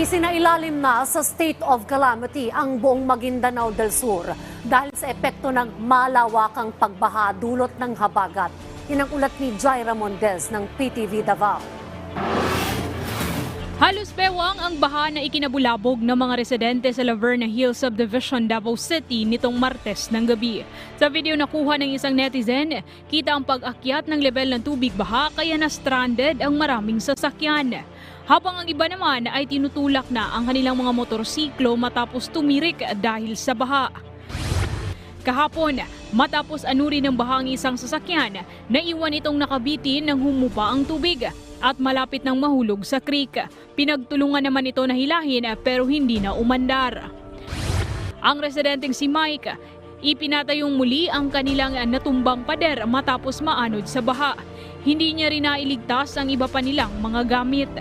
Isinailalim na sa state of calamity ang buong Maguindanao del Sur dahil sa epekto ng malawakang pagbaha dulot ng habagat. Yan ni Jaira Mondez ng PTV Davao. Halos bewang ang baha na ikinabulabog ng mga residente sa Laverna Hills Subdivision, Davao City nitong Martes ng gabi. Sa video na kuha ng isang netizen, kita ang pag-akyat ng level ng tubig baha kaya na-stranded ang maraming sasakyan. Habang ang iba naman ay tinutulak na ang kanilang mga motorsiklo matapos tumirik dahil sa baha. Kahapon, matapos anurin ng bahang isang sasakyan, naiwan itong nakabitin nang humupa ang tubig at malapit ng mahulog sa creek. Pinagtulungan naman ito na hilahin pero hindi na umandar. Ang residenteng si Mike, ipinatayong muli ang kanilang natumbang pader matapos maanod sa baha. Hindi niya rin nailigtas ang iba pa nilang mga gamit.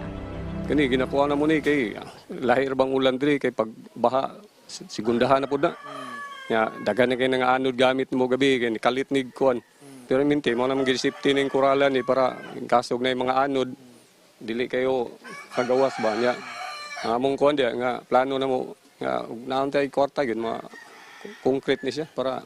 Kani ginakuha na mo ni kay lahir bang ulan diri kay pag baha si- sigundahan na pud na. Ya daghan na kay nga anod gamit mo gabi kay kalit nig kuan. Pero minti mo naman gisipti ning kuralan ni para in kasog na yung mga anod dili kayo kagawas ba. Ang among kuan dia nga plano na mo nga naon tay kwarta gyud mga concrete ni siya para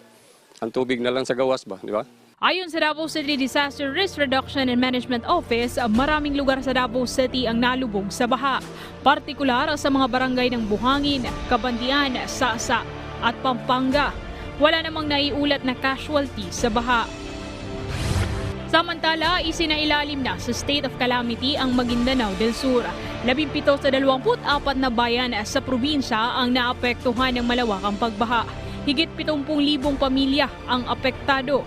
ang tubig na lang sa gawas ba, di ba? Ayon sa Davao City Disaster Risk Reduction and Management Office, maraming lugar sa Davao City ang nalubog sa baha. Partikular sa mga barangay ng Buhangin, Kabandian, Sasa at Pampanga. Wala namang naiulat na casualty sa baha. Samantala, isinailalim na sa state of calamity ang Maguindanao del Sur. Labimpito sa 24 na bayan sa probinsya ang naapektuhan ng malawakang pagbaha. Higit 70,000 pamilya ang apektado.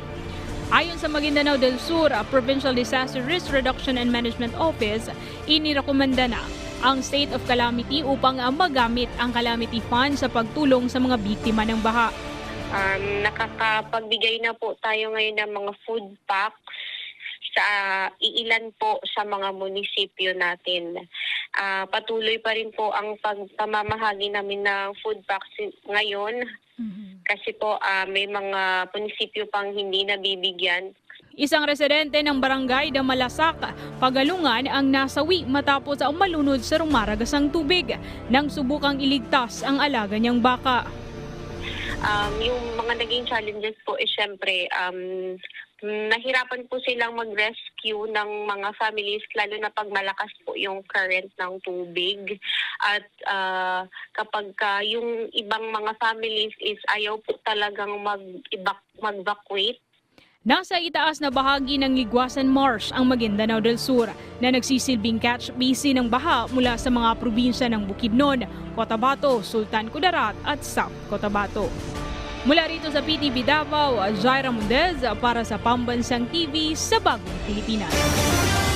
Ayon sa Maguindanao del Sur Provincial Disaster Risk Reduction and Management Office, inirekomenda na ang state of calamity upang magamit ang calamity fund sa pagtulong sa mga biktima ng baha. Um, nakakapagbigay na po tayo ngayon ng mga food packs sa iilan po sa mga munisipyo natin. Ah, patuloy pa rin po ang pagpamamahagi namin ng food packs ngayon kasi po ah, may mga munisipyo pang hindi nabibigyan Isang residente ng barangay Damalasak, Pagalungan ang nasawi matapos ang malunod sa rumaragasang tubig nang subukang iligtas ang alaga niyang baka. Um, yung mga naging challenges po is syempre um, nahirapan po silang mag-rescue ng mga families lalo na pag malakas po yung current ng tubig. At ah, kapag ka yung ibang mga families is ayaw po talagang mag-evac- mag-evacuate Nasa itaas na bahagi ng Ligwasan Marsh ang Maguindanao del Sur na nagsisilbing catch basin ng baha mula sa mga probinsya ng Bukidnon, Cotabato, Sultan Kudarat at South Cotabato. Mula rito sa PTV Davao, Jaira Mundez para sa Pambansang TV sa Bagong Pilipinas.